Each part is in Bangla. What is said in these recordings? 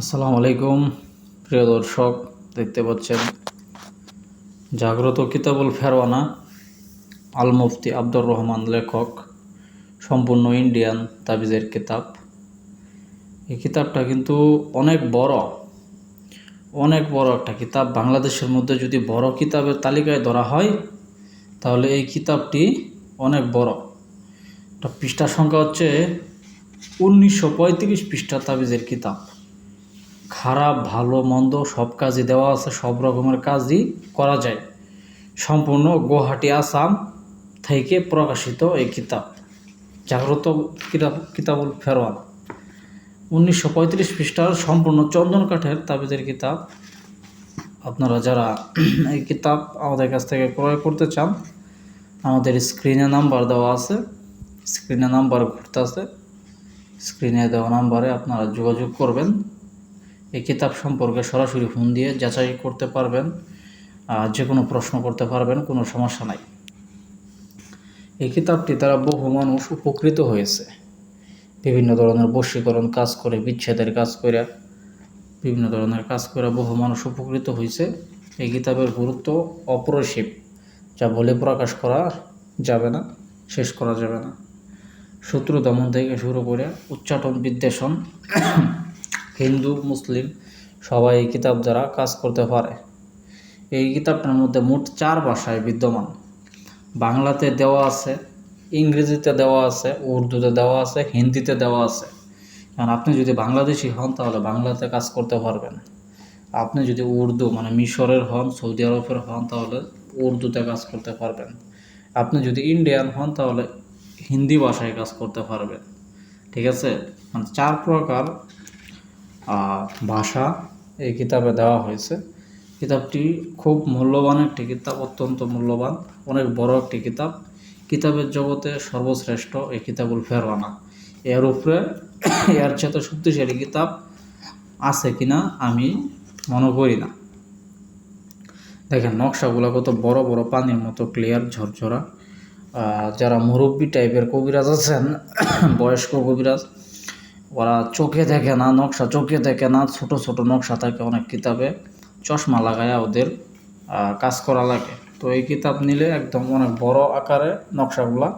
আসসালামু আলাইকুম, প্রিয় দর্শক, দেখতে পাচ্ছেন জাগ্রত কিতাবুল ফেরওয়ানা আল মুফতি আব্দুর রহমান লেখক, সম্পূর্ণ ইন্ডিয়ান তাবিজের কিতাব। এই কিতাবটা কিন্তু অনেক বড় অনেক বড় একটা কিতাব। বাংলাদেশের মধ্যে যদি বড় কিতাবের তালিকায় ধরা হয়, তাহলে এই কিতাবটি অনেক বড়। এটা পৃষ্ঠা সংখ্যা হচ্ছে উনিশশো পঁয়ত্রিশ পৃষ্ঠা তাবিজের কিতাব। খারাপ, ভালো, মন্দ সব কাজই দেওয়া আছে, সব রকমের কাজই করা যায়। সম্পূর্ণ গুয়াহাটি আসাম থেকে প্রকাশিত এই কিতাব। জাগ্রত কিতাব কিতাবুল ফেরওয়ান। উনিশশো পঁয়ত্রিশ পৃষ্ঠার সম্পূর্ণ চন্দন কাঠের তাবিজের কিতাব। আপনারা যারা এই কিতাব আমাদের কাছ থেকে ক্রয় করতে চান, আমাদের স্ক্রিনে নাম্বার দেওয়া আছে। স্ক্রিনে নাম্বার ঘুরতে আছে স্ক্রিনে দেওয়া নাম্বারে আপনারা যোগাযোগ করবেন। এই কিতাব সম্পর্কে সরাসরি ফোন দিয়ে যাচাই করতে পারবেন আর যে কোনো প্রশ্ন করতে পারবেন, কোনো সমস্যা নাই। এই কিতাবটি দ্বারা বহু মানুষ উপকৃত হয়েছে। বিভিন্ন ধরনের বশীকরণ কাজ করে, বিচ্ছেদের কাজ করে, বিভিন্ন ধরনের কাজ করে বহু মানুষ উপকৃত হয়েছে। এই কিতাবের গুরুত্ব অপরিসীম, যা বলে প্রকাশ করা যাবে না, শেষ করা যাবে না। শত্রু দমন থেকে শুরু করে উচ্চাটন বিদ্বেষণ হিন্দু, মুসলিম সবাই এই কিতাব দ্বারা কাজ করতে পারে। এই কিতাবটার মধ্যে মোট চার ভাষায় বিদ্যমান। বাংলাতে দেওয়া আছে, ইংরেজিতে দেওয়া আছে, উর্দুতে দেওয়া আছে, হিন্দিতে দেওয়া আছে। কারণ আপনি যদি বাংলাদেশি হন, তাহলে বাংলাতে কাজ করতে পারবেন। আপনি যদি উর্দু মানে মিশরের হন, সৌদি আরবের হন, তাহলে উর্দুতে কাজ করতে পারবেন। আপনি যদি ইন্ডিয়ান হন, তাহলে হিন্দি ভাষায় কাজ করতে পারবেন। ঠিক আছে? মানে চার প্রকার ভাষা এই কিতাবে দেওয়া হয়েছে। কিতাবটি খুব মূল্যবান একটি কিতাব, অত্যন্ত মূল্যবান, অনেক বড় একটি কিতাব। কিতাবের জগতে সর্বশ্রেষ্ঠ এই কিতাবুল ফেরওয়ানা। এর উপরে এর চেয়ে শক্তিশালী কিতাব আছে কিনা আমি মনে করি না। দেখেন, নকশাগুলো কত বড় বড় পানির মতো ক্লিয়ার ঝরঝরা। যারা মুরব্বী টাইপের কবিরাজ আছেন, বয়স্ক কবিরাজ ওরা চোখে দেখে না, নকশা চোখে দেখে না, ছোট ছোট নকশা থাকে অনেক কিতাবে। চশমা লাগায় ওদের কাজ করা লাগে। তো এই কিতাব নিলে একদম অনেক বড় আকারে নকশাগুলা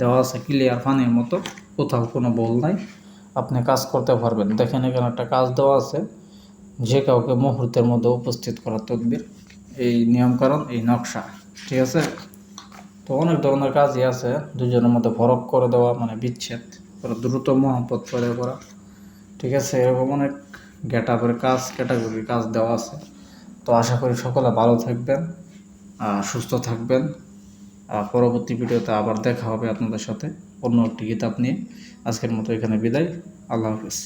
দেওয়া আছে ক্লিয়ার পানির মতো। কোথাও কোনো বল নাই। আপনি কাজ করতে পারবেন। দেখেন এখানে একটা কাজ দেওয়া আছে। যে কাউকে মুহূর্তের মধ্যে উপস্থিত করা তকবির এই নিয়মকানুন, এই নকশা, ঠিক আছে? তো অনেক ধরনের কাজই আছে। দুজনের মধ্যে ফরক করে দেওয়া মানে বিচ্ছেদ। দ্রুত মহাপদ পরে করা। ঠিক আছে, এরকম অনেক গেট কাজ ক্যাটাগরি কাজ দেওয়া আছে। তো আশা করি সকলে ভালো থাকবেন সুস্থ থাকবেন। পরবর্তী ভিডিওতে আবার দেখা হবে আপনাদের সাথে অন্য একটি কিতাব নিয়ে। আজকের মতো এখানে বিদায়, আল্লাহ হাফিজ।